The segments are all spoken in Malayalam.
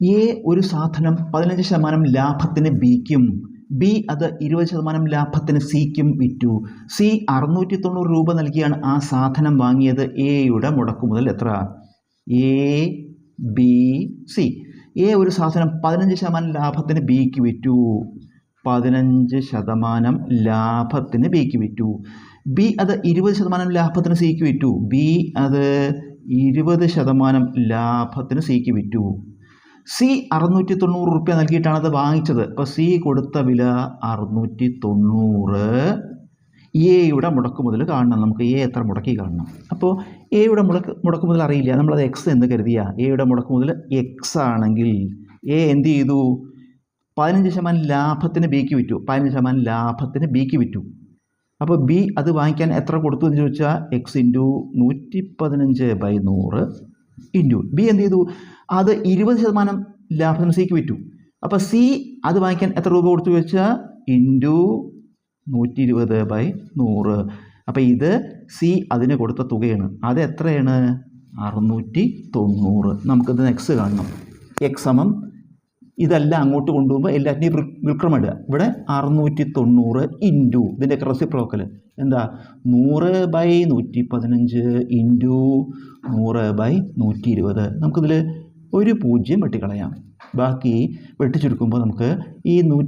എ ഒരു സാധനം പതിനഞ്ച് ശതമാനം ലാഭത്തിന് ബിക്കും ബി അത് ഇരുപത് ശതമാനം ലാഭത്തിന് സിക്കും വിറ്റു. സി അറുന്നൂറ്റി തൊണ്ണൂറ് രൂപ നൽകിയാണ് ആ സാധനം വാങ്ങിയത്. എയുടെ മുടക്കുമുതൽ എത്ര? എ ബി സി എ ഒരു സാധനം പതിനഞ്ച് ശതമാനം ലാഭത്തിന് ബിക്ക് വിറ്റു. പതിനഞ്ച് ശതമാനം ലാഭത്തിന് ബിക്ക് വിറ്റു. ബി അത് ഇരുപത് ശതമാനം ലാഭത്തിന് സിക്ക് വിറ്റു. ബി അത് ഇരുപത് ശതമാനം ലാഭത്തിന് സിക്ക് വിറ്റു. സി അറുന്നൂറ്റി തൊണ്ണൂറ് റുപ്യ നൽകിയിട്ടാണ് അത് വാങ്ങിച്ചത്. അപ്പോൾ സി കൊടുത്ത വില അറുന്നൂറ്റി തൊണ്ണൂറ് എയുടെ മുടക്ക് മുതൽ കാണണം. നമുക്ക് എ എത്ര മുടക്കി കാണണം. അപ്പോൾ എയുടെ മുടക്ക് മുടക്ക് മുതൽ അറിയില്ല. നമ്മളത് എക്സ് എന്ന് കരുതിയ. എയുടെ മുടക്ക് മുതൽ എക്സ് ആണെങ്കിൽ എ എന്ത് ചെയ്തു? പതിനഞ്ച് ശതമാനം ലാഭത്തിന് ബിക്ക് വിറ്റു. പതിനഞ്ച് ശതമാനം ലാഭത്തിന് ബിക്ക് വിറ്റു. അപ്പോൾ ബി അത് വാങ്ങിക്കാൻ എത്ര കൊടുത്തു എന്ന് ചോദിച്ചാൽ എക്സ് ഇന്റു നൂറ്റി പതിനഞ്ച് ബൈ നൂറ്. ഇന്റു ബി എന്ത് ചെയ്തു? അത് ഇരുപത് ശതമാനം ലാഭത്തിന് സിക്ക് വിറ്റു. അപ്പോൾ സി അത് വാങ്ങിക്കാൻ എത്ര രൂപ കൊടുത്തു വെച്ചാൽ ഇന്റു നൂറ്റി ഇരുപത് ബൈ നൂറ്. അപ്പോൾ ഇത് സി അതിന് കൊടുത്ത തുകയാണ്. അത് എത്രയാണ്? അറുന്നൂറ്റി തൊണ്ണൂറ്. നമുക്കിത് എക്സ് കാണണം. എക്സ് സമം ഇതെല്ലാം അങ്ങോട്ട് കൊണ്ടുപോകുമ്പോൾ എല്ലാറ്റിനെയും വിൽക്രമം ഇടുക ഇവിടെ അറുന്നൂറ്റി തൊണ്ണൂറ് ഇന്റു ഇതിന്റെ റെസിപ്രോക്കൽ എന്താ? നൂറ് ബൈ നൂറ്റി പതിനഞ്ച് ഇന്റു നൂറ് ബൈ നൂറ്റി ഇരുപത് നമുക്കിതിൽ ഒരു പൂജ്യം വെട്ടിക്കളയാം. ബാക്കി വെട്ടിച്ചുരുക്കുമ്പോൾ നമുക്ക് ഈ നൂ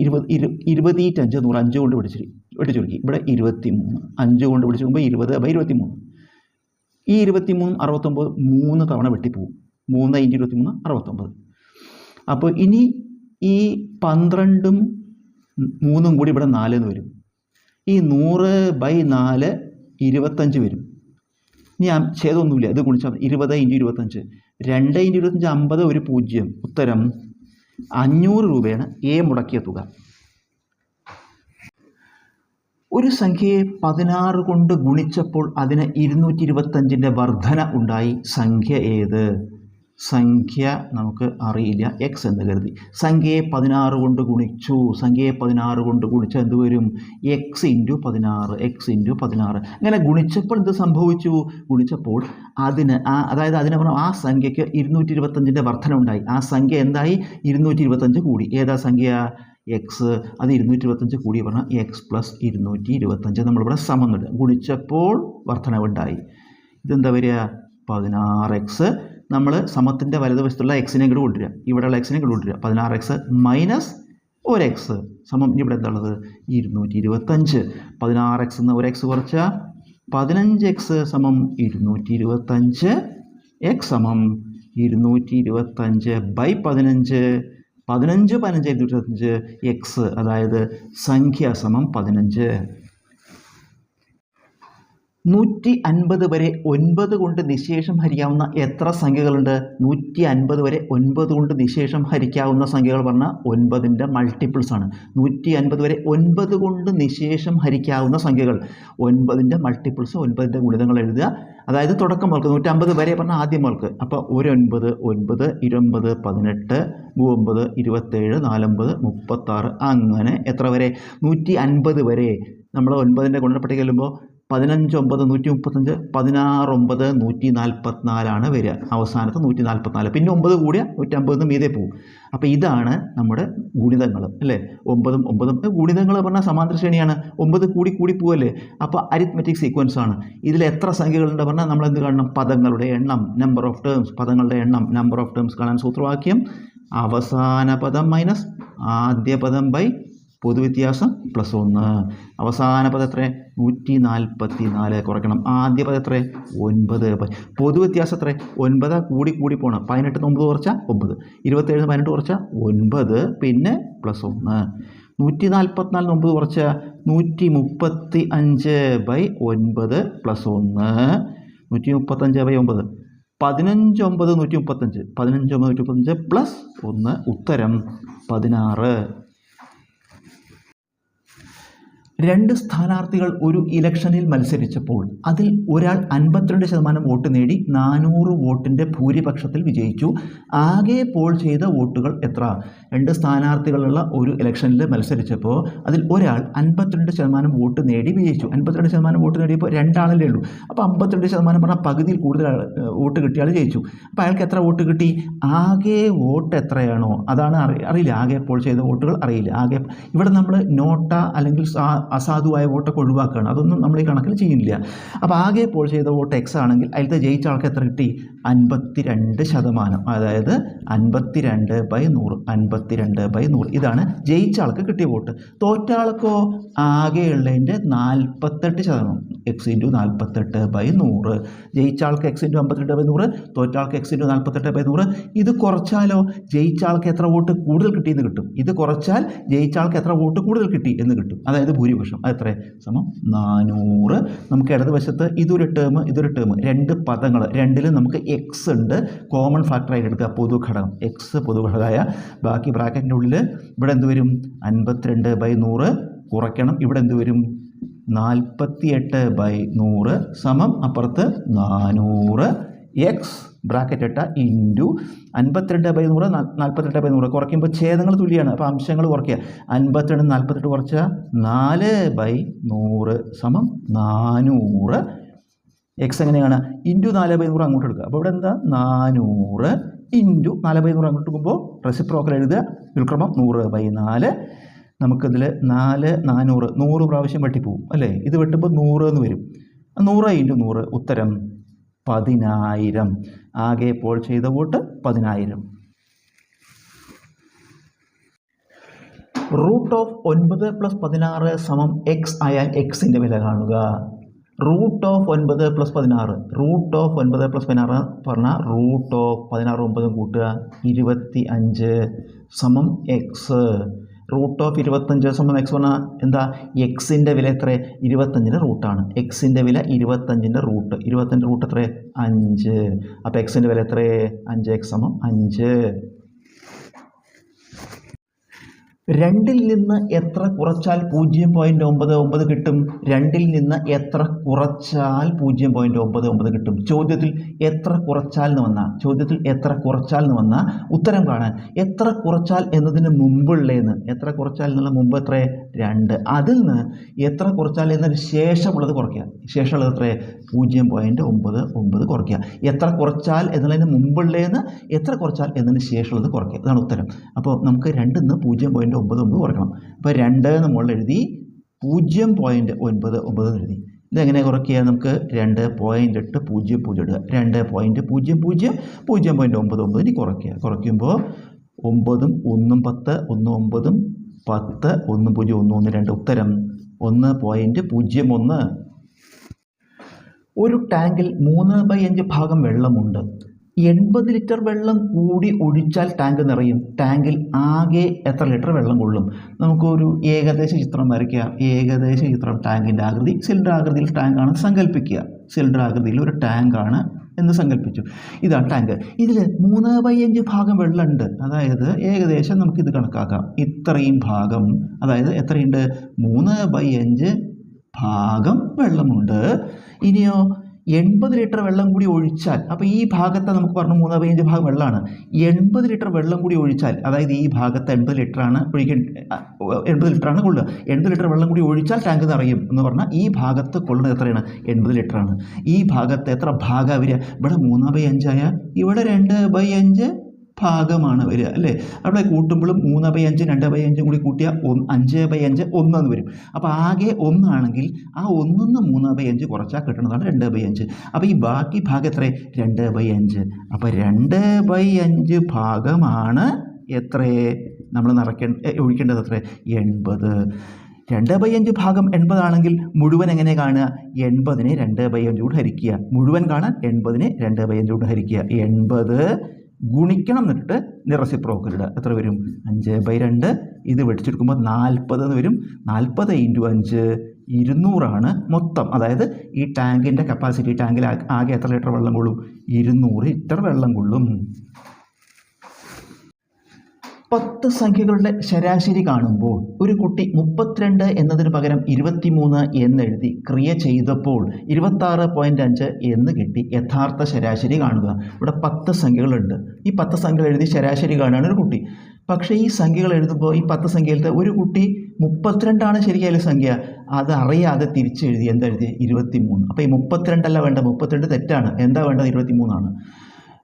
ഇരുപത് ഇരു ഇരുപത്തിയഞ്ച് നൂറ് അഞ്ച് കൊണ്ട് പിടിച്ച് വെട്ടിച്ചുരുക്കി. ഇവിടെ ഇരുപത്തി മൂന്ന് അഞ്ച് കൊണ്ട് പിടിച്ചുമ്പോൾ ഇരുപത് ബൈ ഇരുപത്തി മൂന്ന് ഈ ഇരുപത്തി മൂന്നും അറുപത്തൊമ്പത് മൂന്ന് തവണ വെട്ടിപ്പോവും. മൂന്ന് ഇന്റു ഇരുപത്തി മൂന്ന് അറുപത്തൊമ്പത്. അപ്പോൾ ഇനി ഈ പന്ത്രണ്ടും മൂന്നും കൂടി ഇവിടെ നാല് എന്ന് വരും. ഈ നൂറ് ബൈ നാല് ഇരുപത്തഞ്ച് വരും. ഇനി ഛേദമൊന്നുമില്ല. ഇത് ഗുണിച്ചാൽ. ഇരുപത് ഇന്റു ഇരുപത്തഞ്ച്. രണ്ട് ഇന്റു ഇരുപത്തഞ്ച് അമ്പത് ഒരു പൂജ്യം. ഉത്തരം അഞ്ഞൂറ് രൂപയാണ് എ മുടക്കിയ തുക. ഒരു സംഖ്യയെ പതിനാറ് കൊണ്ട് ഗുണിച്ചപ്പോൾ അതിന് ഇരുന്നൂറ്റി ഇരുപത്തഞ്ചിന്റെ വർധന ഉണ്ടായി. സംഖ്യ ഏത്? സംഖ്യ നമുക്ക് അറിയില്ല. എക്സ് എന്ന് കരുതി. സംഖ്യയെ പതിനാറ് കൊണ്ട് ഗുണിച്ചു. സംഖ്യയെ പതിനാറ് കൊണ്ട് ഗുണിച്ചാൽ എന്ത് വരും? എക്സ് ഇന്റു പതിനാറ് എക്സ് ഇന്റു പതിനാറ്. അങ്ങനെ ഗുണിച്ചപ്പോൾ എന്ത് സംഭവിച്ചു? ഗുണിച്ചപ്പോൾ അതിന് ആ അതായത് അതിനെ പറഞ്ഞാൽ ആ സംഖ്യയ്ക്ക് ഇരുന്നൂറ്റി ഇരുപത്തഞ്ചിന്റെ വർധന ഉണ്ടായി. ആ സംഖ്യ എന്തായി? ഇരുന്നൂറ്റി ഇരുപത്തഞ്ച് കൂടി. ഏതാ സംഖ്യ? എക്സ് അത് ഇരുന്നൂറ്റി ഇരുപത്തഞ്ച് കൂടി പറഞ്ഞാൽ എക്സ് പ്ലസ് ഇരുന്നൂറ്റി ഇരുപത്തഞ്ച് നമ്മളിവിടെ സമം ഗുണിച്ചപ്പോൾ വർധനവുണ്ടായി ഇതെന്താ വരിക? പതിനാറ് എക്സ് നമ്മൾ സമത്തിന്റെ വലതുവശത്തുള്ള എക്സിനെ ഇങ്ങോട്ട് കൊണ്ടുവരിക. ഇവിടെയുള്ള എക്സിനെ ഇങ്ങോട്ട് കൊണ്ടുവരിക. പതിനാറ് എക്സ് മൈനസ് ഒരു എക്സ് സമം ഇവിടെ എന്താണുള്ളത്? ഇരുന്നൂറ്റി ഇരുപത്തഞ്ച് പതിനാറ് എക്സ് എന്ന് ഒരു എക്സ് കുറച്ചാൽ പതിനഞ്ച് എക്സ് സമം ഇരുന്നൂറ്റി ഇരുപത്തഞ്ച് എക്സ് സമം ഇരുന്നൂറ്റി ഇരുപത്തഞ്ച് ബൈ പതിനഞ്ച്. പതിനഞ്ച് പതിനഞ്ച് ഇരുന്നൂറ്റി ഇരുപത്തഞ്ച് എക്സ് അതായത് സംഖ്യ സമം പതിനഞ്ച്. നൂറ്റി അൻപത് വരെ ഒൻപത് കൊണ്ട് നിശേഷം ഹരിക്കാവുന്ന എത്ര സംഖ്യകളുണ്ട്? നൂറ്റി അൻപത് വരെ ഒൻപത് കൊണ്ട് നിശേഷം ഹരിക്കാവുന്ന സംഖ്യകൾ പറഞ്ഞാൽ ഒൻപതിന്റെ മൾട്ടിപ്പിൾസ് ആണ്. നൂറ്റി അൻപത് വരെ ഒൻപത് കൊണ്ട് നിശേഷം ഹരിക്കാവുന്ന സംഖ്യകൾ. ഒൻപതിന്റെ മൾട്ടിപ്പിൾസ് ഒൻപതിന്റെ ഗുണിതങ്ങൾ എഴുതുക. അതായത് തുടക്കം മുതൽക്ക് നൂറ്റമ്പത് വരെ പറഞ്ഞാൽ ആദ്യം മുതൽക്ക്. അപ്പോൾ ഒരു ഒൻപത് ഒൻപത് ഇരുപത് പതിനെട്ട് മൂവമ്പത് ഇരുപത്തേഴ് നാലമ്പത് മുപ്പത്താറ് അങ്ങനെ എത്ര വരെ? നൂറ്റി അൻപത് വരെ. നമ്മൾ ഒൻപതിന്റെ ഗുണപ്പെട്ടി ചെല്ലുമ്പോൾ പതിനഞ്ച് ഒമ്പത് നൂറ്റി മുപ്പത്തഞ്ച് പതിനാറ് ഒമ്പത് നൂറ്റി നാൽപ്പത്തിനാലാണ് വരിക. അവസാനത്ത് നൂറ്റി നാൽപ്പത്തിനാല് പിന്നെ ഒമ്പത് കൂടിയ നൂറ്റമ്പത് മീതേ പോകും. അപ്പോൾ ഇതാണ് നമ്മുടെ ഗുണിതങ്ങൾ അല്ലേ? ഒമ്പതും ഒമ്പതും. ഗുണിതങ്ങൾ പറഞ്ഞാൽ സമാന്തര ശ്രേണിയാണ്. ഒമ്പത് കൂടി കൂടി പോവല്ലേ? അപ്പോൾ അരിത്മെറ്റിക് സീക്വൻസ് ആണ്. ഇതിൽ എത്ര സംഖ്യകളുണ്ട് പറഞ്ഞാൽ നമ്മൾ എന്ത് കാണണം? പദങ്ങളുടെ എണ്ണം നമ്പർ ഓഫ് ടേംസ് പദങ്ങളുടെ എണ്ണം നമ്പർ ഓഫ് ടേംസ് കാണാൻ സൂത്രവാക്യം. അവസാന പദം മൈനസ് ആദ്യ പദം ബൈ പൊതുവ്യത്യാസം പ്ലസ് ഒന്ന്. അവസാന പദം എത്ര? നൂറ്റി നാൽപ്പത്തി നാല് കുറയ്ക്കണം. ആദ്യ പദം എത്ര? ഒൻപത്. പൊതുവ്യത്യാസം എത്ര? ഒൻപത്. കൂടി കൂടി പോകണം പതിനെട്ട് ഒമ്പത് കുറച്ച ഒമ്പത്. ഇരുപത്തേഴ് പതിനെട്ട് കുറച്ച ഒൻപത്. പിന്നെ പ്ലസ് ഒന്ന്. നൂറ്റി നാൽപ്പത്തിനാല് ഒമ്പത് കുറച്ച നൂറ്റി മുപ്പത്തി അഞ്ച് ബൈ ഒൻപത് പ്ലസ് ഒന്ന്. നൂറ്റി മുപ്പത്തഞ്ച് ബൈ ഒമ്പത്. പതിനഞ്ച് ഒമ്പത് നൂറ്റി മുപ്പത്തഞ്ച് പതിനഞ്ച് ഒമ്പത് നൂറ്റി മുപ്പത്തഞ്ച് പ്ലസ് ഒന്ന്. ഉത്തരം പതിനാറ്. രണ്ട് സ്ഥാനാർത്ഥികൾ ഒരു ഇലക്ഷനിൽ മത്സരിച്ചപ്പോൾ അതിൽ ഒരാൾ അൻപത്തിരണ്ട് ശതമാനം വോട്ട് നേടി നാനൂറ് വോട്ടിന്റെ ഭൂരിപക്ഷത്തിൽ വിജയിച്ചു. ആകെ പോൾ ചെയ്ത വോട്ടുകൾ എത്ര? രണ്ട് സ്ഥാനാർത്ഥികളുള്ള ഒരു ഇലക്ഷനിൽ മത്സരിച്ചപ്പോൾ അതിൽ ഒരാൾ അൻപത്തിരണ്ട് ശതമാനം വോട്ട് നേടി വിജയിച്ചു. അൻപത്തിരണ്ട് ശതമാനം വോട്ട് നേടിയപ്പോൾ രണ്ടാളല്ലേ ഉള്ളൂ. അപ്പോൾ അമ്പത്തിരണ്ട് ശതമാനം പറഞ്ഞാൽ പകുതിയിൽ കൂടുതൽ വോട്ട് കിട്ടിയ ജയിച്ചു. അപ്പോൾ അയാൾക്ക് എത്ര വോട്ട് കിട്ടി? ആകെ വോട്ട് എത്രയാണോ? അതാണ് അറി അറിയില്ല. ആകെ പോൾ ചെയ്ത വോട്ടുകൾ അറിയില്ല. ആകെ ഇവിടെ നമ്മൾ നോട്ട അല്ലെങ്കിൽ അസാധുവായ വോട്ടൊക്കെ ഒഴിവാക്കുകയാണ്. അതൊന്നും നമ്മൾ ഈ കണക്കിൽ ചെയ്യുന്നില്ല. അപ്പോൾ ആകെ പോൾ ചെയ്ത വോട്ട് എക്സ് ആണെങ്കിൽ അതിലത്തെ ജയിച്ച ആൾക്ക് എത്ര കിട്ടി? അൻപത്തിരണ്ട് ശതമാനം. അതായത് അൻപത്തിരണ്ട് ബൈ നൂറ് അൻപത്തിരണ്ട് ബൈ നൂറ്. ഇതാണ് ജയിച്ച ആൾക്ക് കിട്ടിയ വോട്ട്. തോറ്റ ആൾക്കോ ആകെയുള്ളതിന്റെ നാൽപ്പത്തെട്ട് ശതമാനം. എക്സ് ഇന്റു നാൽപ്പത്തെട്ട് ബൈ നൂറ്. ജയിച്ച ആൾക്ക് എക്സ് ഇന്റു അമ്പത്തെട്ട് ബൈ നൂറ്. തോറ്റ ആൾക്ക് എക്സ് ഇന്റു നാൽപ്പത്തെട്ട് ബൈ നൂറ്. ഇത് കുറച്ചാലോ? ജയിച്ച ആൾക്ക് എത്ര വോട്ട് കൂടുതൽ കിട്ടിയെന്ന് കിട്ടും. ഇത് കുറച്ചാൽ ജയിച്ച ആൾക്ക് എത്ര വോട്ട് കൂടുതൽ കിട്ടി എന്ന് കിട്ടും. അതായത് ഭൂരിപക്ഷം. അത് എത്ര സമം നാനൂറ്. നമുക്ക് ഇടതുവശത്ത് ഇതൊരു ടേം ഇതൊരു ടേം രണ്ട് പദങ്ങൾ. രണ്ടിലും നമുക്ക് എക്സ് ഉണ്ട്. കോമൺ ഫാക്ടറായിട്ട് എടുക്കുക. പൊതുഘടകം. എക്സ് പൊതുഘടകമായ. ബാക്കി ബ്രാക്കറ്റിന്റെ ഉള്ളിൽ ഇവിടെ എന്ത് വരും? അൻപത്തിരണ്ട് ബൈ നൂറ്. കുറയ്ക്കണം. ഇവിടെ എന്ത് വരും? നാൽപ്പത്തിയെട്ട് ബൈ നൂറ്. സമം അപ്പുറത്ത് നാനൂറ്. എക്സ് ബ്രാക്കറ്റ് ഇട്ട ഇന്റു അൻപത്തിരണ്ട് ബൈ നൂറ് നാൽപ്പത്തിരണ്ട് ബൈ നൂറ്. കുറയ്ക്കുമ്പോൾ ഛേദങ്ങൾ തുല്യമാണ് അപ്പോൾ അംശങ്ങൾ കുറയ്ക്കുക. അൻപത്തിരണ്ട് നാൽപ്പത്തെട്ട് കുറച്ച നാല് ബൈ നൂറ് സമം നാനൂറ്. എക്സ് എങ്ങനെയാണ്? ഇന്റു നാല് ബൈ നൂറ് അങ്ങോട്ട് എടുക്കുക. അപ്പോൾ ഇവിടെ എന്താ? നാനൂറ് ഇന്റു നാല് ബൈ നൂറ് അങ്ങോട്ട് എടുക്കുമ്പോൾ റെസിപ്രോക്കൽ എഴുതുക. വിൽക്രമം നൂറ് ബൈ നാല്. നമുക്കിതിൽ നാല് നാനൂറ് നൂറ് പ്രാവശ്യം വെട്ടിപ്പോവും. അല്ലേ? ഇത് വെട്ടുമ്പോൾ നൂറ് എന്ന് വരും. നൂറ് ഇന്റു നൂറ്. ഉത്തരം പതിനായിരം. ആകെ പോൾ ചെയ്ത വോട്ട് പതിനായിരം. റൂട്ട് ഓഫ് ഒൻപത് പ്ലസ് പതിനാറ് സമം എക്സ് ആയാൽ എക്സിന്റെ വില കാണുക. റൂട്ട് ഓഫ് ഒൻപത് പ്ലസ് പതിനാറ്. റൂട്ട് ഓഫ് ഒൻപത് പ്ലസ് പതിനാറ് പറഞ്ഞാൽ റൂട്ട് ഓഫ് പതിനാറ് ഒമ്പതും കൂട്ടുക. ഇരുപത്തി അഞ്ച് സമം എക്സ് റൂട്ട് ഓഫ് ഇരുപത്തഞ്ച് സമം എക്സ് പറഞ്ഞാൽ എന്താ? എക്സിന്റെ വില എത്ര? ഇരുപത്തഞ്ചിന്റെ റൂട്ടാണ് എക്സിന്റെ വില ഇരുപത്തഞ്ചിന്റെ റൂട്ട് ഇരുപത്തഞ്ച് റൂട്ട് എത്ര? അഞ്ച്. അപ്പോൾ എക്സിന്റെ വില എത്ര? അഞ്ച് എക്സ് സമം അഞ്ച്. രണ്ടിൽ നിന്ന് എത്ര കുറച്ചാൽ പൂജ്യം പോയിന്റ് ഒമ്പത് ഒമ്പത് കിട്ടും? രണ്ടിൽ നിന്ന് എത്ര കുറച്ചാൽ പൂജ്യം പോയിന്റ് ഒമ്പത് ഒമ്പത് കിട്ടും? ചോദ്യത്തിൽ എത്ര കുറച്ചാൽ എന്ന് വന്നാൽ ചോദ്യത്തിൽ എത്ര കുറച്ചാൽ എന്ന് വന്നാൽ ഉത്തരം കാണാൻ. എത്ര കുറച്ചാൽ എന്നതിന് മുമ്പുള്ളതെന്ന് എത്ര കുറച്ചാൽ എന്നുള്ള മുമ്പ് എത്ര? രണ്ട്. അതിൽ നിന്ന് എത്ര കുറച്ചാൽ എന്നതിന് ശേഷമുള്ളത് കുറയ്ക്കുക. ശേഷമുള്ളത് എത്ര? പൂജ്യം പോയിന്റ് ഒമ്പത് ഒമ്പത് കുറയ്ക്കുക. എത്ര കുറച്ചാൽ എന്നുള്ളതിന് മുമ്പുള്ളതെന്ന് എത്ര കുറച്ചാൽ എന്നതിന് ശേഷമുള്ളത് കുറയ്ക്കുക. അതാണ് ഉത്തരം. അപ്പോൾ നമുക്ക് രണ്ടിൽ നിന്ന് പൂജ്യം പോയിന്റ് ഒമ്പത് ഒമ്പത് കുറയ്ക്കണം. അപ്പോൾ രണ്ട് എന്ന് മുകളിൽ എഴുതി പൂജ്യം പോയിന്റ് ഒൻപത് ഒമ്പത് എഴുതി. ഇതെങ്ങനെ കുറയ്ക്കുക? നമുക്ക് രണ്ട് പോയിന്റ് എട്ട് പൂജ്യം പൂജ്യം ഇടുക. രണ്ട് പോയിന്റ് പൂജ്യം പൂജ്യം പൂജ്യം പോയിന്റ് ഒമ്പത് ഒമ്പത് ഇനി കുറയ്ക്കുക. കുറയ്ക്കുമ്പോൾ ഒമ്പതും ഒന്നും പത്ത് ഒന്ന് ഒമ്പതും പത്ത് ഒന്ന് പൂജ്യം ഒന്ന് ഒന്ന് രണ്ട് ഉത്തരം. ഒന്ന് പോയിന്റ് പൂജ്യം ഒന്ന്. ഒരു ടാങ്കിൽ മൂന്ന് ബൈ അഞ്ച് ഭാഗം വെള്ളമുണ്ട്. എൺപത് ലിറ്റർ വെള്ളം കൂടി ഒഴിച്ചാൽ ടാങ്ക് നിറയും. ടാങ്കിൽ ആകെ എത്ര ലിറ്റർ വെള്ളം കൊള്ളും? നമുക്കൊരു ഏകദേശ ചിത്രം വരയ്ക്കാം ഏകദേശ ചിത്രം ടാങ്കിന്റെ ആകൃതി. സിലിണ്ടർ ആകൃതിയിൽ ടാങ്കാണ് സങ്കല്പിക്കുക സിലിണ്ടർ ആകൃതിയിൽ ഒരു ടാങ്കാണ് എന്ന് സങ്കല്പിച്ചു ഇതാണ് ടാങ്ക് ഇതിൽ മൂന്ന് ബൈ അഞ്ച് ഭാഗം വെള്ളമുണ്ട്. അതായത് ഏകദേശം നമുക്കിത് കണക്കാക്കാം. ഇത്രയും ഭാഗം അതായത് എത്രയുണ്ട്? മൂന്ന് ബൈ അഞ്ച് ഭാഗം വെള്ളമുണ്ട്. ഇനിയോ എൺപത് ലിറ്റർ വെള്ളം കൂടി ഒഴിച്ചാൽ അപ്പോൾ ഈ ഭാഗത്തെ നമുക്ക് പറഞ്ഞു മൂന്ന് അഞ്ച് ഭാഗം വെള്ളമാണ്. എൺപത് ലിറ്റർ വെള്ളം കൂടി ഒഴിച്ചാൽ അതായത് ഈ ഭാഗത്ത് എൺപത് ലിറ്ററാണ് ഒഴിക്കേണ്ട എൺപത് ലിറ്ററാണ് കൊള്ളുക. എൺപത് ലിറ്റർ വെള്ളം കൂടി ഒഴിച്ചാൽ ടാങ്ക് നിറയും എന്ന് പറഞ്ഞാൽ ഈ ഭാഗത്ത് കൊള്ളുന്നത് എത്രയാണ്? എൺപത് ലിറ്ററാണ് ഈ ഭാഗത്ത് എത്ര ഭാഗം വരിക? ഇവിടെ മൂന്ന് ബൈ അഞ്ചായ ഇവിടെ രണ്ട് ബൈ അഞ്ച് ഭാഗമാണ് വരിക അല്ലേ? അവിടെ കൂട്ടുമ്പോഴും മൂന്ന് ബൈ അഞ്ച് രണ്ട് ബൈ അഞ്ചും കൂടി കൂട്ടിയാൽ ഒന്ന് അഞ്ച് ബൈ അഞ്ച് ഒന്നെന്ന് വരും. അപ്പോൾ ആകെ ഒന്നാണെങ്കിൽ ആ ഒന്നിന്ന് മൂന്ന് ബൈ അഞ്ച് കുറച്ചാൽ കിട്ടുന്നതാണ് രണ്ട് ബൈ അഞ്ച്. അപ്പോൾ ഈ ബാക്കി ഭാഗം എത്ര? രണ്ട് ബൈ അഞ്ച്. അപ്പോൾ രണ്ട് ബൈ അഞ്ച് ഭാഗമാണ് എത്ര? നമ്മൾ നിറയ്ക്കേണ്ട ഒഴിക്കേണ്ടത് എത്ര? എൺപത്. രണ്ട് ബൈ അഞ്ച് ഭാഗം എൺപതാണെങ്കിൽ മുഴുവൻ എങ്ങനെ കാണുക? എൺപതിനെ രണ്ട് ബൈ അഞ്ച് കൊണ്ട് ഹരിക്കുക. മുഴുവൻ കാണാൻ എൺപതിനെ രണ്ട് ബൈ അഞ്ച് കൊണ്ട് ഹരിക്കുക. എൺപത് ഗുണിക്കണം എന്നിട്ട് നിറസിപ്രോക്കൽ ഇടുക. എത്ര വരും? അഞ്ച് ബൈ രണ്ട്. ഇത് വെടിച്ചെടുക്കുമ്പോൾ നാൽപ്പത് എന്ന് വരും. നാൽപ്പത് ഇന്റു അഞ്ച് ഇരുന്നൂറാണ് മൊത്തം. അതായത് ഈ ടാങ്കിന്റെ കപ്പാസിറ്റി ടാങ്കിൽ ആകെ എത്ര ലിറ്റർ വെള്ളം കൊള്ളും? ഇരുന്നൂറ് ലിറ്റർ വെള്ളം കൊള്ളും. പത്ത് സംഖ്യകളുടെ ശരാശരി കാണുമ്പോൾ ഒരു കുട്ടി മുപ്പത്തിരണ്ട് എന്നതിന് പകരം ഇരുപത്തിമൂന്ന് എന്നെഴുതി ക്രിയ ചെയ്തപ്പോൾ ഇരുപത്താറ് പോയിന്റ് അഞ്ച് എന്ന് കിട്ടി യഥാർത്ഥ ശരാശരി കാണുക. ഇവിടെ പത്ത് സംഖ്യകളുണ്ട്. ഈ പത്ത് സംഖ്യകൾ എഴുതി ശരാശരി കാണുകയാണ് ഒരു കുട്ടി. പക്ഷേ ഈ സംഖ്യകൾ എഴുതുമ്പോൾ ഈ പത്ത് സംഖ്യയിലത്തെ ഒരു കുട്ടി മുപ്പത്തിരണ്ടാണ് ശരിയായ സംഖ്യ. അത് അറിയാതെ തിരിച്ചെഴുതി എന്താ എഴുതി ഇരുപത്തി മൂന്ന് അപ്പോൾ ഈ മുപ്പത്തിരണ്ടല്ല വേണ്ട മുപ്പത്തിരണ്ട് തെറ്റാണ്. എന്താ വേണ്ടത്? ഇരുപത്തി മൂന്നാണ്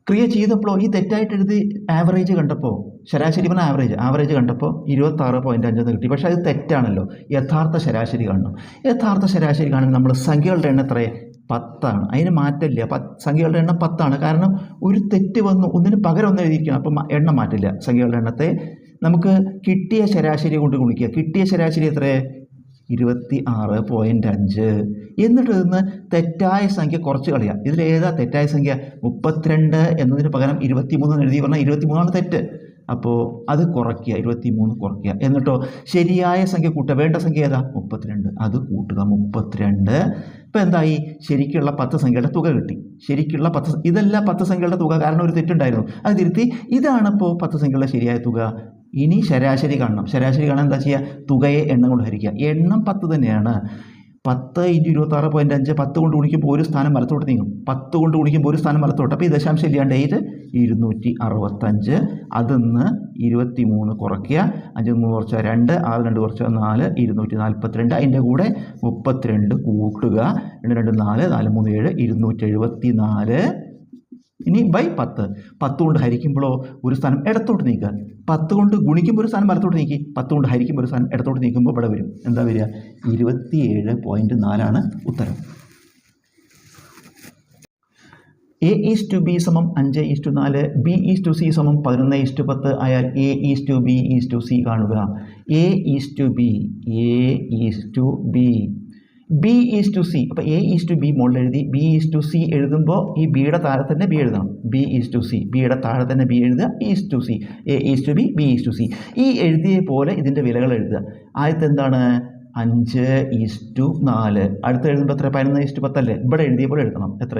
ക്രിയ ചെയ്തപ്പോൾ ഈ തെറ്റായിട്ട് എഴുതി ആവറേജ് കണ്ടപ്പോൾ ശരാശരി പറഞ്ഞാൽ ആവറേജ് ആവറേജ് കണ്ടപ്പോൾ ഇരുപത്താറ് പോയിന്റ് അഞ്ചെന്ന് കിട്ടി. പക്ഷേ അത് തെറ്റാണല്ലോ. യഥാർത്ഥ ശരാശരി കാണണം. യഥാർത്ഥ ശരാശരി കാണുന്നത് നമ്മൾ സംഖ്യകളുടെ എണ്ണം എത്രയേ? പത്താണ്. അതിന് മാറ്റമില്ല. പത്ത് സംഖ്യകളുടെ എണ്ണം പത്താണ്. കാരണം ഒരു തെറ്റ് വന്നു ഒന്നിന് പകരം ഒന്ന് എഴുതിയിരിക്കണം അപ്പം എണ്ണം മാറ്റില്ല. സംഖ്യകളുടെ എണ്ണത്തെ നമുക്ക് കിട്ടിയ ശരാശരി കൊണ്ട് ഗുണിക്കുക. കിട്ടിയ ശരാശരി എത്രയേ? ഇരുപത്തി ആറ് പോയിന്റ് അഞ്ച്. എന്നിട്ട് നിന്ന് തെറ്റായ സംഖ്യ കുറച്ച് കളയുക ഇതിലേതാ തെറ്റായ സംഖ്യ? മുപ്പത്തിരണ്ട് എന്നതിന് പകരം ഇരുപത്തി മൂന്ന് എഴുതി പറഞ്ഞാൽ ഇരുപത്തി മൂന്നാണ് തെറ്റ്. അപ്പോൾ അത് കുറയ്ക്കുക ഇരുപത്തി മൂന്ന് കുറയ്ക്കുക. എന്നിട്ടോ ശരിയായ സംഖ്യ കൂട്ടുക. വേണ്ട സംഖ്യ ഏതാ? മുപ്പത്തിരണ്ട്. അത് കൂട്ടുക മുപ്പത്തിരണ്ട്. ഇപ്പം എന്തായി? ശരിക്കുള്ള പത്ത് സംഖ്യയുടെ തുക കിട്ടി. ശരിക്കുള്ള പത്ത് ഇതല്ല പത്ത് സംഖ്യകളുടെ തുക. കാരണം ഒരു തെറ്റുണ്ടായിരുന്നു. അത് തിരുത്തി. ഇതാണിപ്പോൾ പത്ത് സംഖ്യകളുടെ ശരിയായ തുക. ഇനി ശരാശരി കാണണം. ശരാശരി കാണാൻ എന്താ ചെയ്യുക തുകയെ എണ്ണം കൊണ്ട് ഹരിക്കുക. എണ്ണം പത്ത് തന്നെയാണ്. പത്ത് ഇന്റു ഇരുപത്താറ് പോയിന്റ് അഞ്ച് പത്ത് കൊണ്ട് ഗുണിക്കുമ്പോൾ ഒരു സ്ഥാനം വലത്തോട്ട് നീങ്ങും. പത്ത് കൊണ്ട് ഗുണിക്കുമ്പോൾ ഒരു സ്ഥാനം വലത്തോട്ട്. അപ്പോൾ ഈ ദശാംശം ഇല്ലാണ്ട് ഏത്? ഇരുന്നൂറ്റി അറുപത്തഞ്ച്. അതിന്ന് ഇരുപത്തി മൂന്ന് കുറയ്ക്കുക. അഞ്ച് മൂന്ന് കുറച്ച രണ്ട്. ആറ് രണ്ട് കുറച്ച നാല്. ഇരുന്നൂറ്റി നാൽപ്പത്തിരണ്ട് അതിന്റെ കൂടെ മുപ്പത്തിരണ്ട് കൂട്ടുക. രണ്ട് രണ്ട് നാല് നാല് മൂന്ന് ഏഴ് ഇരുന്നൂറ്റി എഴുപത്തി നാല് ഇനി ബൈ പത്ത്. പത്ത് കൊണ്ട് ഹരിക്കുമ്പോഴോ ഒരു സ്ഥാനം ഇടത്തോട്ട് നീക്കുക. പത്ത് കൊണ്ട് ഗുണിക്കുമ്പോൾ ഒരു സ്ഥാനം വലത്തോട്ട് നീക്കി. പത്ത് കൊണ്ട് ഹരിക്കുമ്പോൾ ഒരു സ്ഥാനം ഇടത്തോട്ട് നീക്കുമ്പോൾ ഇവിടെ വരും. എന്താ വരിക? ഇരുപത്തിയേഴ് പോയിന്റ് നാലാണ് ഉത്തരം. എ ഈസ് ടു ബി സമം അഞ്ച് ഈസ് ടു നാല്. ബി ഈസ് ടു സി സമം പതിനൊന്ന് ഈസ് ടു പത്ത് ആയാൽ A is to B is to C കാണുക. A is to B A is to B B is to C അപ്പോൾ എ ഈസ് ടു ബി മുകളിൽ എഴുതി. ബി ഈസ് ടു സി എഴുതുമ്പോൾ ഈ ബിയുടെ താഴെ തന്നെ ബി എഴുതണം. ബി ഈസ് ടു സി ബിയുടെ താഴെ തന്നെ ബി എഴുതുക. Is to C A is to B B is to C ഈ എഴുതിയ പോലെ ഇതിന്റെ വിലകൾ എഴുതുക. ആദ്യത്തെ എന്താണ്? അഞ്ച് ഈസ് ടു നാല്. അടുത്ത് എഴുതുമ്പോൾ എത്ര? പതിനൊന്ന് ഈസ് ടു പത്തല്ലേ? ഇവിടെ എഴുതിയ പോലെ എഴുതണം. എത്ര?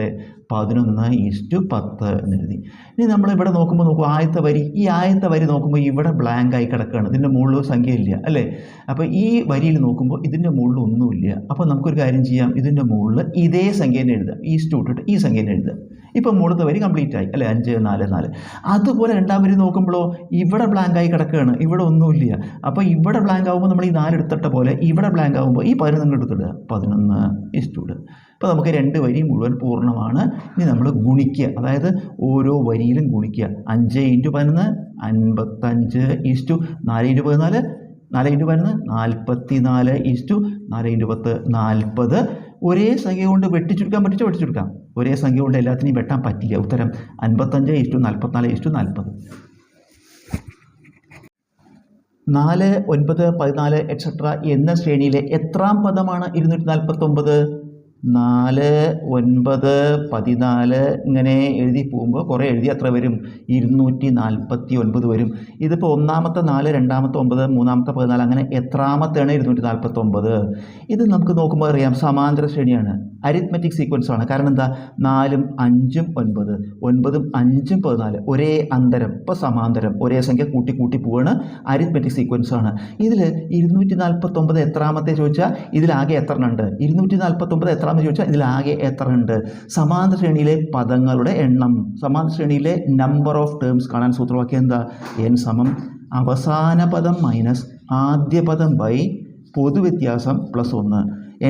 പതിനൊന്ന് ഈസ് ടു പത്ത് എന്ന് എഴുതി. ഇനി നമ്മൾ ഇവിടെ നോക്കുമ്പോൾ നോക്കും ആദ്യത്തെ വരി. ഈ ആദ്യത്തെ വരി നോക്കുമ്പോൾ ഇവിടെ ബ്ലാങ്ക് ആയി കിടക്കുകയാണ് ഇതിന്റെ മുകളിൽ ഇല്ല അല്ലേ? അപ്പോൾ ഈ വരിയിൽ നോക്കുമ്പോൾ ഇതിന്റെ മുകളിൽ ഒന്നുമില്ല. അപ്പോൾ നമുക്കൊരു കാര്യം ചെയ്യാം. ഇതിന്റെ മുകളിൽ ഇതേ സംഖ്യ തന്നെ എഴുതുക ഈസ് ടു ഇട്ടിട്ട് ഈ സംഖ്യ തന്നെ ഇപ്പം മുകളിലത്തെ വരി കംപ്ലീറ്റ് ആയി. അല്ലേ? അഞ്ച് നാല് നാല്. അതുപോലെ രണ്ടാം വരി നോക്കുമ്പോഴോ ഇവിടെ ബ്ലാങ്ക് ആയി കിടക്കുകയാണ്. ഇവിടെ ഒന്നുമില്ല. അപ്പോൾ ഇവിടെ ബ്ലാങ്ക് ആകുമ്പോൾ നമ്മൾ ഈ നാല് എടുത്തിട്ട പോലെ ഇവിടെ ബ്ലാങ്ക് ആകുമ്പോൾ ഈ പതിനൊന്ന് എടുത്തിടുക. പതിനൊന്ന് ഇഷ്ടൂട് അപ്പോൾ നമുക്ക് രണ്ട് വരി മുഴുവൻ പൂർണമാണ്. ഇനി നമ്മൾ ഗുണിക്കുക. അതായത് ഓരോ വരിയിലും ഗുണിക്കുക. അഞ്ച് ഇന്റു പതിനൊന്ന് അൻപത്തഞ്ച് ഇസ്റ്റു നാല് ഇന്റു പതിനാല് നാല് ഇന്റു പതിനൊന്ന് നാൽപ്പത്തി നാല് ഇസ്റ്റു നാല് ഇന്റു പത്ത് നാൽപ്പത് ഒരേ സംഖ്യ കൊണ്ട് വെട്ടിച്ചുരുക്കാൻ പറ്റിച്ച് വെട്ടിച്ചുരുക്കാം. ഒരേ സംഖ്യ കൊണ്ട് എല്ലാത്തിനെയും വെട്ടാൻ പറ്റില്ല. ഉത്തരം അൻപത്തഞ്ച് ഇഷ്ടു നാൽപ്പത്തിനാല് ഇഷ്ടു നാൽപ്പത് നാല് ഒൻപത് പതിനാല് എക്സെട്ര എന്ന ശ്രേണിയിലെ എത്രാം പദമാണ് ഇരുന്നൂറ്റി നാൽപ്പത്തൊമ്പത് നാല് ഒൻപത് പതിനാല് ഇങ്ങനെ എഴുതി പോകുമ്പോൾ കുറേ എഴുതി അത്ര വരും. ഇരുന്നൂറ്റി നാൽപ്പത്തി ഒൻപത് വരും. ഇതിപ്പോൾ ഒന്നാമത്തെ നാല് രണ്ടാമത്തെ ഒമ്പത് മൂന്നാമത്തെ പതിനാല് അങ്ങനെ എത്രാമത്തെയാണ് ഇരുന്നൂറ്റി നാൽപ്പത്തൊമ്പത്? ഇത് നമുക്ക് നോക്കുമ്പോൾ അറിയാം സമാന്തര ശ്രേണിയാണ്. അരിത്മെറ്റിക് സീക്വൻസ് ആണ്. കാരണം എന്താ? നാലും അഞ്ചും ഒൻപത്. ഒൻപതും അഞ്ചും പതിനാല്. ഒരേ അന്തരം ഇപ്പോൾ സമാന്തരം ഒരേ സംഖ്യ കൂട്ടി കൂട്ടി പോവാണ് അരിത്മെറ്റിക് സീക്വൻസ് ആണ്. ഇതിൽ ഇരുന്നൂറ്റി നാൽപ്പത്തൊമ്പത് എത്രാമത്തെ ചോദിച്ചാൽ ഇതിലാകെ എത്ര ഉണ്ട്? ഇരുന്നൂറ്റി നാൽപ്പത്തൊമ്പത് എത്രാമത്തെ ചോദിച്ചാൽ ഇതിലാകെ എത്ര ഉണ്ട്? സമാന്തര ശ്രേണിയിലെ പദങ്ങളുടെ എണ്ണം സമാന്തര ശ്രേണിയിലെ നമ്പർ ഓഫ് ടേംസ് കാണാൻ സൂത്രവാക്യം എന്താ? എൻ സമം അവസാന പദം മൈനസ് ആദ്യ പദം ബൈ പൊതുവ്യത്യാസം പ്ലസ് ഒന്ന്.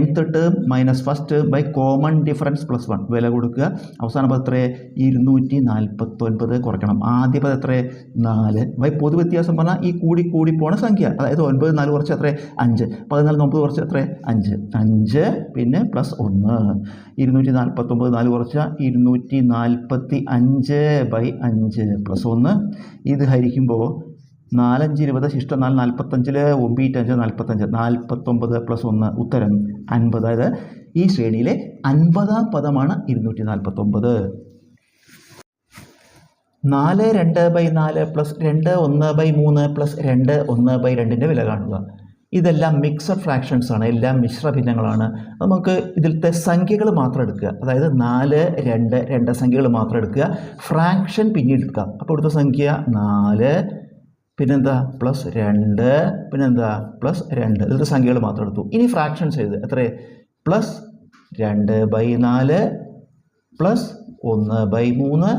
Nth term minus first by common difference plus one വില കൊടുക്കുക. അവസാന പദം എത്ര ഇരുന്നൂറ്റി നാൽപ്പത്തൊൻപത് കുറയ്ക്കണം. ആദ്യ പദം എത്ര നാല്. ബൈ പൊതുവ്യത്യാസം പറഞ്ഞാൽ ഈ കൂടി കൂടി പോണ സംഖ്യ. അതായത് ഒൻപത് നാല് കുറച്ച് എത്ര അഞ്ച്. പതിനാല് ഒമ്പത് കുറച്ച് എത്ര അഞ്ച്. അഞ്ച് പിന്നെ പ്ലസ് ഒന്ന്. ഇരുന്നൂറ്റി നാൽപ്പത്തൊമ്പത് നാല് കുറച്ച ഇരുന്നൂറ്റി നാൽപ്പത്തി അഞ്ച് ബൈ അഞ്ച് പ്ലസ് ഒന്ന്. ഇത് ഹരിക്കുമ്പോൾ നാലഞ്ച് ഇരുപത് ശിഷ്ടം നാല് നാൽപ്പത്തഞ്ചിൽ ഒമ്പീറ്റഞ്ച് നാൽപ്പത്തഞ്ച്. നാൽപ്പത്തൊമ്പത് പ്ലസ് ഒന്ന് ഉത്തരം അൻപത്. അതായത് ഈ ശ്രേണിയിലെ അൻപതാം പദമാണ് ഇരുന്നൂറ്റി നാൽപ്പത്തൊമ്പത് നാല് രണ്ട് ബൈ നാല് പ്ലസ് രണ്ട് ഒന്ന് ബൈ മൂന്ന് പ്ലസ് രണ്ട് ഒന്ന് ബൈ രണ്ടിന്റെ വില കാണുക. ഇതെല്ലാം മിക്സഡ് ഫ്രാക്ഷൻസ് ആണ്. എല്ലാം മിശ്ര ഭിന്നങ്ങളാണ്. നമുക്ക് ഇതിലത്തെ സംഖ്യകൾ മാത്രം എടുക്കുക. അതായത് നാല് രണ്ട് രണ്ട് സംഖ്യകൾ മാത്രം എടുക്കുക. ഫ്രാക്ഷൻ പിന്നീട് എടുക്കാം. അപ്പോൾ ഇവിടുത്തെ സംഖ്യ നാല് പിന്നെന്താ? പ്ലസ് രണ്ട്. പിന്നെന്താ? പ്ലസ് രണ്ട്. ഇതിലത്തെ സംഖ്യകൾ മാത്രം എടുത്തു. ഇനി ഫ്രാക്ഷൻസ് ചെയ്ത് എത്ര പ്ലസ് രണ്ട് ബൈ നാല് പ്ലസ് ഒന്ന് ബൈ മൂന്ന്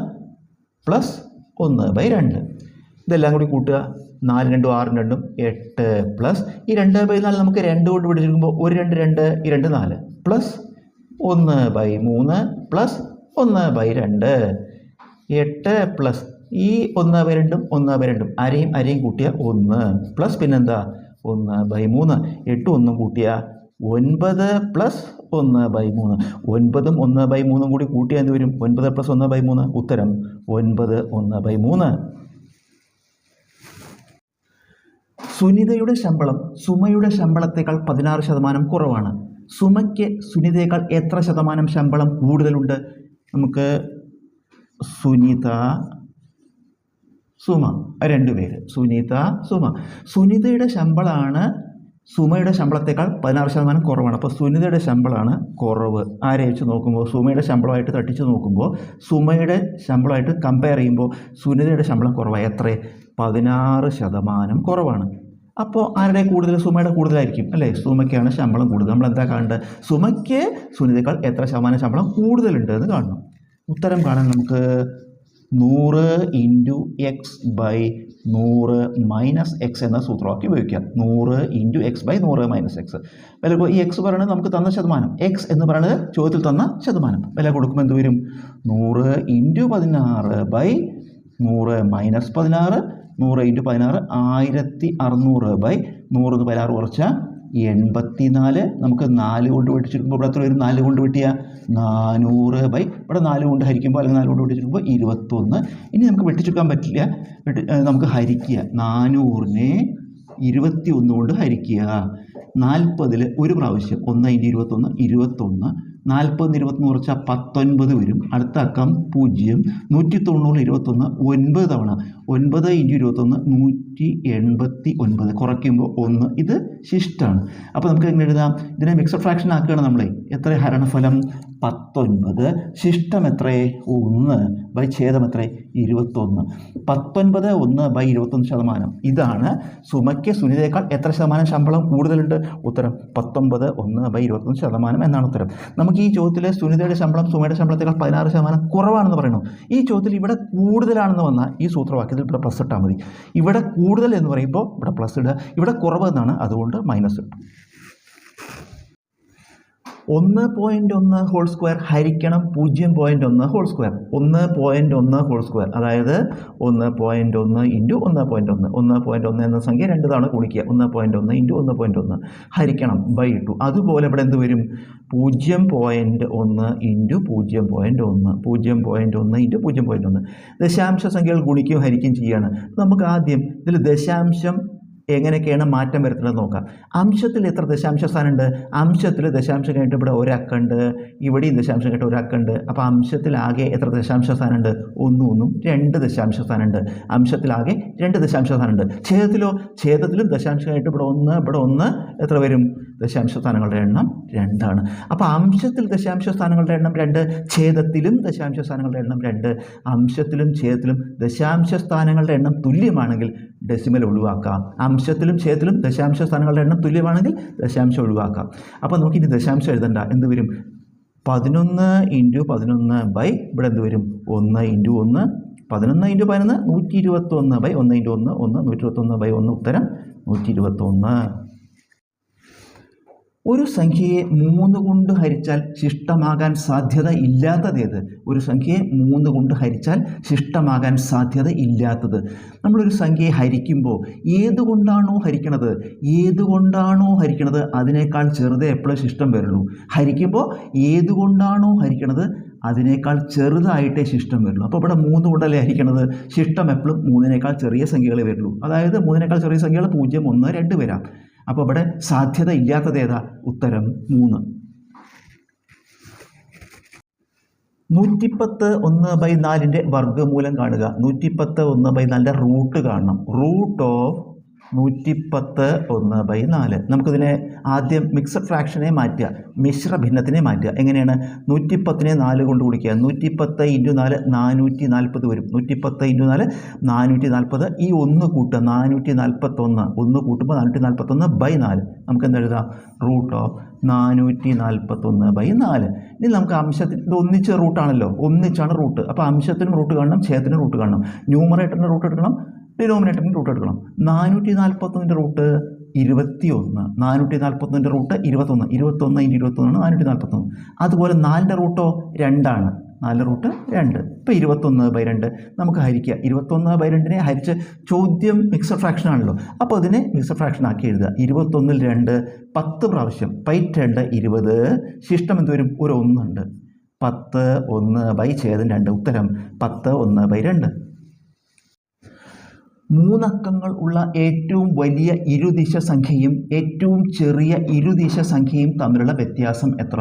പ്ലസ് ഒന്ന് ബൈ രണ്ട്. ഇതെല്ലാം കൂടി കൂട്ടുക. നാല് രണ്ടും ആറും രണ്ടും എട്ട് പ്ലസ് ഈ രണ്ട് ബൈ നാല് നമുക്ക് രണ്ട് കൊണ്ട് പിടിച്ചിരിക്കുമ്പോൾ ഒരു രണ്ട് രണ്ട് ഈ രണ്ട് നാല്. പ്ലസ് ഒന്ന് ബൈ മൂന്ന് പ്ലസ് ഒന്ന് ബൈ രണ്ട്. എട്ട് പ്ലസ് ഈ ഒന്ന് ബൈ രണ്ടും ഒന്ന് ബൈ രണ്ടും. അരയും അരയും കൂട്ടിയ ഒന്ന്. പ്ലസ് പിന്നെന്താ? ഒന്ന് ബൈ മൂന്ന്. എട്ടും ഒന്നും കൂട്ടിയ ഒൻപത് പ്ലസ് ഒന്ന് ബൈ മൂന്ന്. ഒൻപതും ഒന്ന് ബൈ മൂന്നും കൂടി കൂട്ടിയാൽ എന്ത് വരും? ഒൻപത് പ്ലസ് ഒന്ന് ബൈ മൂന്ന്. ഉത്തരം ഒൻപത് ഒന്ന് ബൈ മൂന്ന്. സുനിതയുടെ ശമ്പളം സുമയുടെ ശമ്പളത്തേക്കാൾ പതിനാറ് ശതമാനം കുറവാണ്. സുമയ്ക്ക് സുനിതയേക്കാൾ എത്ര ശതമാനം ശമ്പളം കൂടുതലുണ്ട്? നമുക്ക് സുനിത സുമ. രണ്ടുപേര് സുനിത സുമ. സുനിതയുടെ ശമ്പളമാണ് സുമയുടെ ശമ്പളത്തേക്കാൾ പതിനാറ് ശതമാനം കുറവാണ്. അപ്പോൾ സുനിതയുടെ ശമ്പളമാണ് കുറവ്. ആരെ വെച്ച് നോക്കുമ്പോൾ? സുമയുടെ ശമ്പളമായിട്ട് തട്ടിച്ച് നോക്കുമ്പോൾ സുമയുടെ ശമ്പളമായിട്ട് കമ്പയർ ചെയ്യുമ്പോൾ സുനിതയുടെ ശമ്പളം കുറവാണ് എത്ര? പതിനാറ് ശതമാനം കുറവാണ്. അപ്പോൾ ആരുടെ കൂടുതൽ? സുമയുടെ കൂടുതലായിരിക്കും അല്ലേ? സുമയ്ക്കാണ് ശമ്പളം കൂടുതൽ. നമ്മൾ എന്താ കാണേണ്ടത്? സുമയ്ക്ക് സുനിതയേക്കാൾ എത്ര ശതമാനം ശമ്പളം കൂടുതലുണ്ട് എന്ന് കാണണം. ഉത്തരം കാണാൻ നമുക്ക് നൂറ് ഇന്റു എക്സ് ബൈ നൂറ് മൈനസ് എക്സ് എന്ന സൂത്രവാക്യം ഉപയോഗിക്കാം നൂറ് ഇന്റു എക്സ് ബൈ നൂറ് മൈനസ് എക്സ് വില ഈ എക്സ് പറയുന്നത് നമുക്ക് തന്ന ശതമാനം. എക്സ് എന്ന് പറയുന്നത് ചോദ്യത്തിൽ തന്ന ശതമാനം. വില കൊടുക്കുമ്പോൾ എന്ത് വരും? നൂറ് ഇന്റു പതിനാറ് ബൈ നൂറ് മൈനസ് പതിനാറ്. നൂറ് ഇന്റു പതിനാറ് ആയിരത്തി അറുന്നൂറ് ബൈ നൂറ് പതിനാറ് കുറച്ചാൽ എൺപത്തി നാല് നമുക്ക് നാല് കൊണ്ട് വെട്ടിച്ചെടുക്കുമ്പോൾ ഇവിടെ എത്ര വരും? നാല് കൊണ്ട് വെട്ടിയ നാനൂറ് ബൈ. ഇവിടെ നാല് കൊണ്ട് ഹരിക്കുമ്പോൾ അല്ലെങ്കിൽ നാല് കൊണ്ട് വെട്ടിച്ചെടുക്കുമ്പോൾ ഇരുപത്തൊന്ന്. ഇനി നമുക്ക് വെട്ടിച്ചെടുക്കാൻ പറ്റില്ല. നമുക്ക് ഹരിക്കുക. നാനൂറിനെ ഇരുപത്തി ഒന്ന് കൊണ്ട് ഹരിക്കുക. നാൽപ്പതിൽ ഒരു പ്രാവശ്യം ഒന്ന് ഇന്റു ഇരുപത്തൊന്ന് ഇരുപത്തൊന്ന്. നാൽപ്പത് ഇരുപത്തൊന്ന് കുറച്ചാൽ പത്തൊൻപത് വരും. അടുത്ത അക്കം പൂജ്യം. നൂറ്റി തൊണ്ണൂറ് ഇരുപത്തൊന്ന് ഒൻപത് തവണ. ഒൻപത് ഇന്റു ഇരുപത്തൊന്ന് നൂറ്റി എൺപത്തി ഒൻപത് കുറയ്ക്കുമ്പോൾ ഒന്ന്. ഇത് ശിഷ്ടമാണ് അപ്പോൾ നമുക്ക് എങ്ങനെ എഴുതാം? ഇതിനെ മിക്സഡ് ഫ്രാക്ഷൻ ആക്കുകയാണ് നമ്മളെ. എത്ര ഹരണഫലം? പത്തൊൻപത്. ശിഷ്ടം എത്ര? ഒന്ന് ബൈ ഛേദം എത്ര? ഇരുപത്തൊന്ന്. പത്തൊൻപത് ഒന്ന് ബൈ ഇരുപത്തൊന്ന് ശതമാനം. ഇതാണ് സുമയ്ക്ക് സുനിതയേക്കാൾ എത്ര ശതമാനം ശമ്പളം കൂടുതലുണ്ട്? ഉത്തരം പത്തൊൻപത് ഒന്ന് ബൈ ഇരുപത്തൊന്ന് ശതമാനം എന്നാണ് ഉത്തരം. നമുക്ക് ഈ ചോദ്യത്തിൽ സുനിതയുടെ ശമ്പളം സുമയുടെ ശമ്പളത്തേക്കാൾ പതിനാറ് ശതമാനം കുറവാണെന്ന് പറയുന്നു ഈ ചോദ്യത്തിൽ ഇവിടെ കൂടുതലാണെന്ന് വന്നാൽ ഈ സൂത്രവാക്യത്തിൽ ഇവിടെ പ്ലസ് ഇട്ടാൽ മതി. ഇവിടെ കൂടുതൽ എന്ന് പറയുമ്പോൾ ഇവിടെ പ്ലസ് ഇടുക. ഇവിടെ കുറവ് എന്നാണ്. അതുകൊണ്ട് മൈനസ് ഇട്ടു. ഒന്ന് പോയിന്റ് ഒന്ന് ഹോൾ സ്ക്വയർ ഹരിക്കണം പൂജ്യം പോയിന്റ് ഒന്ന് ഹോൾ സ്ക്വയർ ഒന്ന് പോയിന്റ് ഒന്ന് ഹോൾ സ്ക്വയർ അതായത് ഒന്ന് പോയിന്റ് ഒന്ന് ഇന്റു ഒന്ന് പോയിന്റ് ഒന്ന്. ഒന്ന് പോയിന്റ് ഒന്ന് എന്ന സംഖ്യ രണ്ട് തവണ കുളിക്കുക ഒന്ന് പോയിന്റ് ഒന്ന് ഇന്റു ഒന്ന് പോയിന്റ് ഒന്ന്. ഹരിക്കണം ബൈ ഇട്ടു അതുപോലെ ഇവിടെ എന്ത് വരും? പൂജ്യം പോയിന്റ് ഒന്ന് ഇന്റു പൂജ്യം പോയിന്റ് ഒന്ന്. പൂജ്യം പോയിന്റ് ഒന്ന് ഇന്റു പൂജ്യം പോയിന്റ് ഒന്ന്. ദശാംശ സംഖ്യകൾ ഗുണിക്കുകയും ഹരിക്കുകയും ചെയ്യുകയാണ്. നമുക്ക് ആദ്യം ഇതിൽ ദശാംശം എങ്ങനെയൊക്കെയാണ് മാറ്റം വരുത്തുന്നത് നോക്കാം. അംശത്തിൽ എത്ര ദശാംശ സ്ഥാനമുണ്ട്? അംശത്തിൽ ദശാംശം കഴിഞ്ഞിട്ട് ഇവിടെ ഒരക്കുണ്ട് ഇവിടെയും ദശാംശം കഴിഞ്ഞിട്ട് ഒരക്കുണ്ട്. അപ്പോൾ അംശത്തിലാകെ എത്ര ദശാംശ സ്ഥാനമുണ്ട്? ഒന്നും ഒന്നും രണ്ട് ദശാംശ സ്ഥാനമുണ്ട്. അംശത്തിലാകെ രണ്ട് ദശാംശ സ്ഥാനമുണ്ട്. ഛേദത്തിലോ? ഛേദത്തിലും ദശാംശം കഴിഞ്ഞിട്ട് ഇവിടെ ഒന്ന് ഇവിടെ ഒന്ന് എത്ര വരും? ദശാംശ സ്ഥാനങ്ങളുടെ എണ്ണം രണ്ടാണ്. അപ്പോൾ അംശത്തിൽ ദശാംശ സ്ഥാനങ്ങളുടെ എണ്ണം രണ്ട് ഛേദത്തിലും ദശാംശ സ്ഥാനങ്ങളുടെ എണ്ണം രണ്ട്. അംശത്തിലും ഛേദത്തിലും ദശാംശ സ്ഥാനങ്ങളുടെ എണ്ണം തുല്യമാണെങ്കിൽ ഡെസിമൽ ഒഴിവാക്കാം. അംശത്തിലും ഛേദത്തിലും ദശാംശ സ്ഥാനങ്ങളുടെ എണ്ണം തുല്യമാണെങ്കിൽ ദശാംശം ഒഴിവാക്കാം. അപ്പോൾ നമുക്ക് ഇനി ദശാംശം എഴുതണ്ട. എന്ത് വരും? പതിനൊന്ന് ഇന്റു പതിനൊന്ന് ബൈ ഇവിടെ എന്ത് വരും? ഒന്ന് ഇന്റു ഒന്ന് പതിനൊന്ന് ഇന്റു പതിനൊന്ന് നൂറ്റി ഇരുപത്തൊന്ന് ബൈ ഒന്ന് ഇന്റു ഒന്ന് ഒന്ന് നൂറ്റി ഇരുപത്തൊന്ന് ബൈ ഒന്ന് ഉത്തരം നൂറ്റി ഇരുപത്തൊന്ന് ഒരു സംഖ്യയെ മൂന്ന് കൊണ്ട് ഹരിച്ചാൽ ശിഷ്ടമാകാൻ സാധ്യത ഇല്ലാത്തതേത്? ഒരു സംഖ്യയെ മൂന്ന് കൊണ്ട് ഹരിച്ചാൽ ശിഷ്ടമാകാൻ സാധ്യത ഇല്ലാത്തത്. നമ്മളൊരു സംഖ്യയെ ഹരിക്കുമ്പോൾ ഏതുകൊണ്ടാണോ ഹരിക്കണത്? ഏതുകൊണ്ടാണോ ഹരിക്കണത്? അതിനേക്കാൾ ചെറുതേ എപ്പോഴും ശിഷ്ടം വരുള്ളൂ. ഹരിക്കുമ്പോൾ ഏതുകൊണ്ടാണോ ഹരിക്കണത്? അതിനേക്കാൾ ചെറുതായിട്ടേ ശിഷ്ടം വരുള്ളൂ. അപ്പോൾ ഇവിടെ മൂന്ന് കൊണ്ടല്ലേ ഹരിക്കണത്? ശിഷ്ടം എപ്പോഴും മൂന്നിനേക്കാൾ ചെറിയ സംഖ്യകളെ വരുള്ളൂ. അതായത് മൂന്നിനേക്കാൾ ചെറിയ സംഖ്യകൾ പൂജ്യം ഒന്ന് രണ്ട് വരാം. അപ്പോൾ ഇവിടെ സാധ്യത ഇല്ലാത്തത് ഏതാ? ഉത്തരം മൂന്ന്. നൂറ്റിപ്പത്ത് ഒന്ന് ബൈ നാലിന്റെ വർഗമൂലം കാണുക. നൂറ്റിപ്പത്ത് ഒന്ന് ബൈ നാലിന്റെ റൂട്ട് കാണണം. റൂട്ട് ഓഫ് നൂറ്റിപ്പത്ത് ഒന്ന് ബൈ നാല്. നമുക്കിതിനെ ആദ്യം മിക്സഡ് ഫ്രാക്ഷനെ മാറ്റുക മിശ്ര ഭിന്നത്തിനെ മാറ്റുക. എങ്ങനെയാണ്? നൂറ്റിപ്പത്തിനെ നാല് കൊണ്ട് കുടിക്കുക നൂറ്റിപ്പത്ത് ഇന്റു നാല് നാനൂറ്റി നാൽപ്പത് വരും. നൂറ്റിപ്പത്ത് ഇന്റു നാല് നാനൂറ്റി നാൽപ്പത് ഈ ഒന്ന് കൂട്ടുക നാനൂറ്റി നാൽപ്പത്തൊന്ന് ഒന്ന് കൂട്ടുമ്പോൾ നാനൂറ്റി നാൽപ്പത്തൊന്ന് ബൈ നാല്. നമുക്ക് എന്താ എഴുതാം? റൂട്ട് ഓഫ് നാനൂറ്റി നാൽപ്പത്തൊന്ന് ബൈ നാല്. ഇനി നമുക്ക് അംശത്തിന് ഇത് ഒന്നിച്ച റൂട്ടാണല്ലോ. ഒന്നിച്ചാണ് റൂട്ട്. അപ്പോൾ അംശത്തിനും റൂട്ട് കാണണം ഛേദത്തിനും റൂട്ട് കാണണം. ന്യൂമറേറ്ററിന്റെ റൂട്ട് എടുക്കണം. ഡിനോമിനേറ്ററിന്റെ റൂട്ട് എടുക്കണം. നാനൂറ്റി നാൽപ്പത്തൊന്നിന്റെ റൂട്ട് ഇരുപത്തി ഒന്ന് നാനൂറ്റി നാൽപ്പത്തൊന്നിന്റെ റൂട്ട് ഇരുപത്തൊന്ന് ഇരുപത്തൊന്ന് ഇന്റ് ഇരുപത്തൊന്നാണ് നാനൂറ്റി നാൽപ്പത്തൊന്ന് അതുപോലെ നാലിന്റെ റൂട്ടോ രണ്ടാണ്. നാല് റൂട്ട് രണ്ട്. ഇപ്പോൾ ഇരുപത്തൊന്ന് ബൈ രണ്ട് നമുക്ക് ഹരിക്കുക ഇരുപത്തൊന്ന് ബൈ രണ്ടിനെ ഹരിച്ച് ചോദ്യം മിക്സഡ് ഫ്രാക്ഷൻ ആണല്ലോ. അപ്പോൾ അതിനെ മിക്സഡ് ഫ്രാക്ഷൻ ആക്കി എഴുതുക. ഇരുപത്തൊന്നിൽ രണ്ട് പത്ത് പ്രാവശ്യം. പൈറ്റ് രണ്ട് ഇരുപത്. ശിഷ്ടം എന്ത് വരും? ഒരു ഒന്നുണ്ട് പത്ത് ഒന്ന് ബൈ ഛേദം രണ്ട്. ഉത്തരം പത്ത് ഒന്ന് ബൈ രണ്ട്. മൂന്നക്കങ്ങൾ ഉള്ള ഏറ്റവും വലിയ ഇരുദിശ സംഖ്യയും ഏറ്റവും ചെറിയ ഇരുദിശ സംഖ്യയും തമ്മിലുള്ള വ്യത്യാസം എത്ര?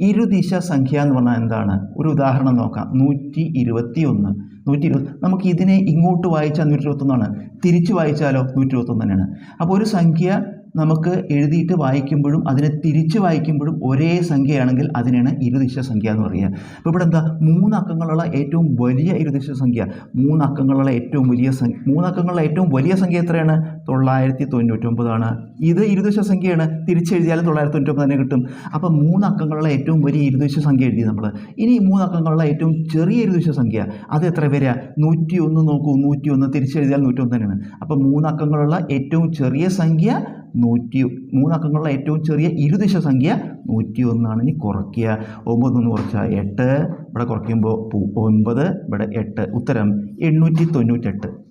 ഇരുദിശ സംഖ്യ എന്ന് പറഞ്ഞാൽ എന്താണ്? ഒരു ഉദാഹരണം നോക്കാം. നൂറ്റി ഇരുപത്തി ഒന്ന് നൂറ്റി ഇരുപത് നമുക്ക് ഇതിനെ ഇങ്ങോട്ട് വായിച്ചാൽ നൂറ്റി ഇരുപത്തൊന്നാണ്. തിരിച്ച് വായിച്ചാലോ നൂറ്റി ഇരുപത്തൊന്ന് തന്നെയാണ്. അപ്പോൾ ഒരു സംഖ്യ നമുക്ക് എഴുതിയിട്ട് വായിക്കുമ്പോഴും അതിനെ തിരിച്ച് വായിക്കുമ്പോഴും ഒരേ സംഖ്യയാണെങ്കിൽ അതിനാണ് ഇരുദിശ സംഖ്യ എന്ന് പറയുക. അപ്പോൾ ഇവിടെ എന്താ? മൂന്നക്കങ്ങളുള്ള ഏറ്റവും വലിയ ഇരുദിശ സംഖ്യ. മൂന്നക്കങ്ങളുള്ള ഏറ്റവും വലിയ സംഖ്യ. മൂന്നക്കങ്ങളുള്ള ഏറ്റവും വലിയ സംഖ്യ എത്രയാണ്? തൊള്ളായിരത്തി തൊണ്ണൂറ്റൊമ്പതാണ് ഇത് ഇരുദശ സംഖ്യയാണ് തിരിച്ചെഴുതിയാലും തൊള്ളായിരത്തി തൊണ്ണൂറ്റൊമ്പത് തന്നെ കിട്ടും. അപ്പോൾ മൂന്നക്കങ്ങളുള്ള ഏറ്റവും വലിയ ഇരുദശ സംഖ്യ എഴുതി നമ്മൾ ഇനി മൂന്നക്കങ്ങളുള്ള ഏറ്റവും ചെറിയ ഇരുദശ സംഖ്യ അത് എത്ര വരിക? നൂറ്റി ഒന്ന് നോക്കൂ. നൂറ്റി ഒന്ന് തിരിച്ചെഴുതിയാൽ നൂറ്റൊന്ന് തന്നെയാണ്. അപ്പോൾ മൂന്നക്കങ്ങളുള്ള ഏറ്റവും ചെറിയ സംഖ്യ നൂറ്റി മൂന്നക്കങ്ങളുള്ള ഏറ്റവും ചെറിയ ഇരുദിശ സംഖ്യ നൂറ്റി ഒന്നാണ് ഇനി കുറയ്ക്കുക. ഒമ്പത് നിന്ന് കുറച്ചാൽ എട്ട്. ഇവിടെ കുറയ്ക്കുമ്പോൾ ഒമ്പത്. ഇവിടെ എട്ട്. ഉത്തരം എണ്ണൂറ്റി തൊണ്ണൂറ്റെട്ട്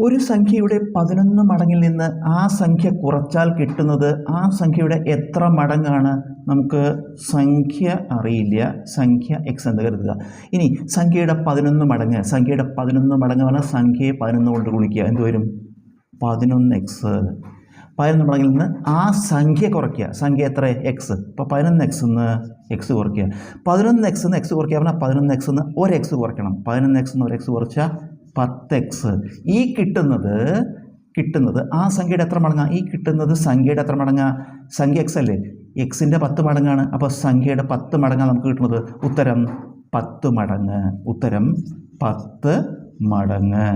ഒരു സംഖ്യയുടെ പതിനൊന്ന് മടങ്ങിൽ നിന്ന് ആ സംഖ്യ കുറച്ചാൽ കിട്ടുന്നത് ആ സംഖ്യയുടെ എത്ര മടങ്ങാണ് നമുക്ക് സംഖ്യ അറിയില്ല. സംഖ്യ എക്സ് എന്ന് കരുതുക. ഇനി സംഖ്യയുടെ പതിനൊന്ന് മടങ്ങ്. സംഖ്യയുടെ പതിനൊന്ന് മടങ്ങ് പറഞ്ഞാൽ സംഖ്യയെ പതിനൊന്ന് കൊണ്ട് ഗുണിക്കുക. എന്ത് വരും? പതിനൊന്ന് എക്സ് പതിനൊന്ന് മടങ്ങിൽ നിന്ന് ആ സംഖ്യ കുറയ്ക്കുക. സംഖ്യ എത്ര? എക്സ് ഇപ്പോൾ പതിനൊന്ന് എക്സ് എന്ന് എക്സ് കുറയ്ക്കുക. പതിനൊന്ന് എക്സ് എന്ന് എക്സ് കുറയ്ക്കുക. പറഞ്ഞാൽ പതിനൊന്ന് എക്സ് എന്ന് ഒരു എക്സ് കുറയ്ക്കണം. പതിനൊന്ന് എക്സ് എന്ന് ഒരു എക്സ് കുറച്ചാൽ പത്ത് എക്സ് ഈ കിട്ടുന്നത് കിട്ടുന്നത് ആ സംഖ്യയുടെ എത്ര മടങ്ങാണ് ഈ കിട്ടുന്നത് സംഖ്യയുടെ എത്ര മടങ്ങാ? സംഖ്യ എക്സ് അല്ലേ? എക്സിന്റെ പത്ത് മടങ്ങാണ്. അപ്പോൾ സംഖ്യയുടെ പത്ത് മടങ്ങാണ് നമുക്ക് കിട്ടുന്നത്. ഉത്തരം പത്ത് മടങ്ങ്. ഉത്തരം പത്ത് മടങ്ങ്.